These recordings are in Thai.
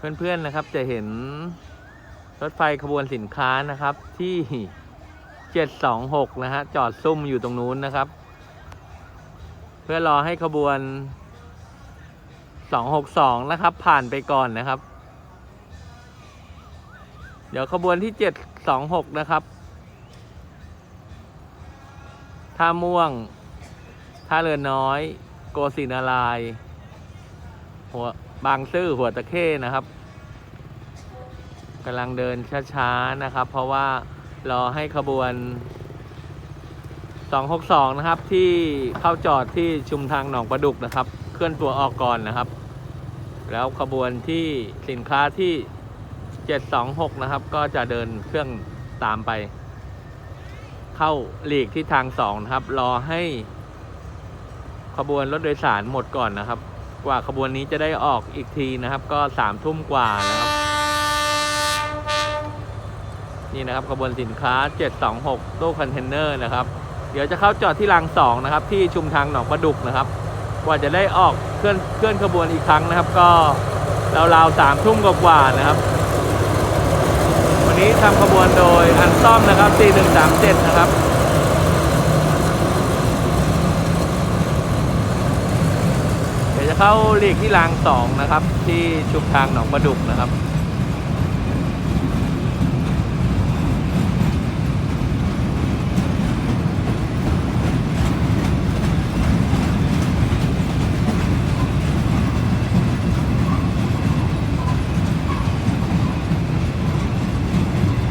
เพื่อนๆนะครับจะเห็นรถไฟขบวนสินค้านะครับที่ 726 นะฮะจอดซุ่มอยู่ตรงนู้นนะครับ เพื่อรอให้ขบวน 262 นะครับ ผ่านไปก่อนนะครับ เดี๋ยวขบวนที่ 726 นะครับท่าม่วงท่าเรือน้อย โกศินารายหัว บางซื่อหัวตะเข้นะครับกำลังเดินช้าๆนะครับ เพราะว่ารอให้ขบวน 262 นะครับ ที่เข้าจอดที่ชุมทางหนองประดุกนะครับ เคลื่อนตัวออกก่อนนะครับ แล้วขบวนที่สินค้าที่ 726 นะครับ ก็จะเดินเครื่องตามไป เข้าหลีกที่ทางสองนะครับ รอให้ขบวนรถโดยสารหมดก่อนนะครับ กว่าขบวนนี้จะได้ออกอีกทีนะครับ ก็สามทุ่มกว่านะครับ นี่นะครับขบวนสินค้า 726ตู้คอนเทนเนอร์นะครับ เดี๋ยวจะเข้าจอดที่รางสองนะครับ ที่ชุมทางหนองประดุกนะครับ กว่าจะได้ออกเคลื่อนเคลื่อนขบวนอีกครั้งนะครับ ก็ราวๆสามทุ่มกว่านะครับ วันนี้ทำขบวนโดยอันซ่อมนะครับ4137 นะครับ เข้าหลีกที่รางสองนะครับ ที่ชุมทางหนองประดุกนะครับ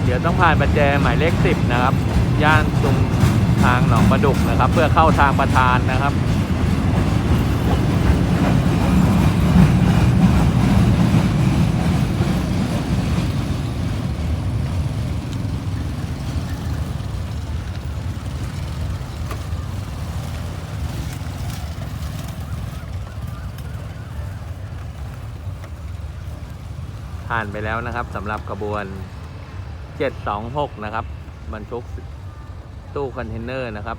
เดี๋ยวต้องผ่านประแจหมายเลขสิบนะครับ ย่านตรงทางหนองประดุกนะครับ เพื่อเข้าทางประธานนะครับ ผ่านไปแล้วนะครับสำหรับกระบวน 726 นะครับบรรทุกตู้คอนเทนเนอร์นะครับ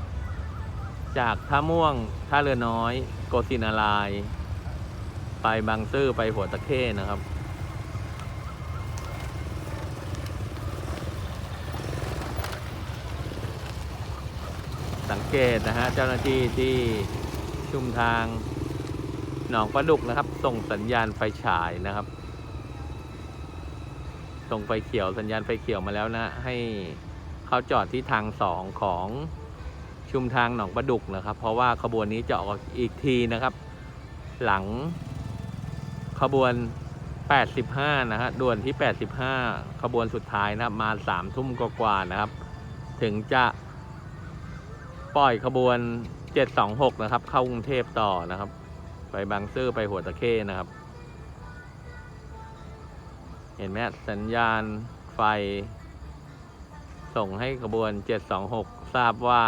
จากท่าม่วงท่าเรือน้อย โกศินาราย ไปบางซื่อไปหัวตะเข้นะครับ สังเกตนะฮะเจ้าหน้าที่ที่ชุมทางหนองประดุกนะครับ ส่งสัญญาณไฟฉายนะครับ ส่งไฟเขียวสัญญาณไฟเขียวมาแล้วนะ ให้เขาจอดที่ทางสองของชุมทางหนองประดุกนะครับ เพราะว่าขบวนนี้จะออกอีกทีนะครับ หลังขบวน 85 นะฮะด่วนที่ 85 ขบวนสุดท้ายนะครับ มาสามทุ่มกว่าๆนะครับ ถึงจะปล่อยขบวน 726 นะครับ เข้ากรุงเทพต่อนะครับ ไปบางซื่อไปหัวตะเข้นะครับ เห็นไหมสัญญาณไฟ ส่งให้ขบวน 726 ทราบว่า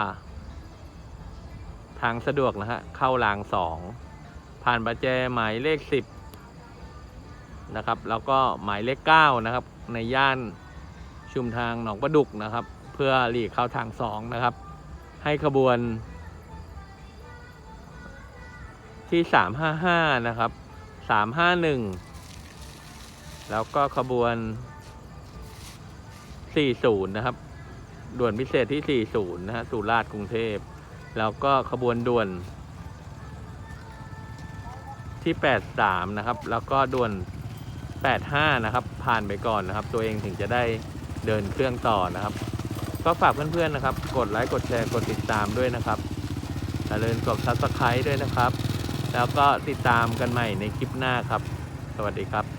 ทางสะดวกนะฮะ เข้ารางสองผ่านประแจหมายเลข 10 นะครับ แล้วก็หมายเลข 9 นะครับ ในย่านชุมทางหนองประดุกนะครับ เพื่อหลีกเข้าทางสองนะครับ ให้ขบวน ที่ 355 นะครับ 351 แล้วก็ขบวน 40 นะครับ ด่วนพิเศษที่ 40 นะฮะสุราษฎร์กรุงเทพ แล้วก็ขบวนด่วนที่ 83 นะครับ แล้วก็ด่วน 85 นะครับ ผ่านไปก่อนนะครับ ตัวเองถึงจะได้เดินเครื่องต่อนะครับ ก็ฝากเพื่อนๆนะครับ กดไลค์ กดแชร์ กดติดตามด้วยนะครับอย่าลืมกด subscribe ด้วยนะครับ แล้วก็ติดตามกันใหม่ในคลิปหน้าครับ สวัสดีครับ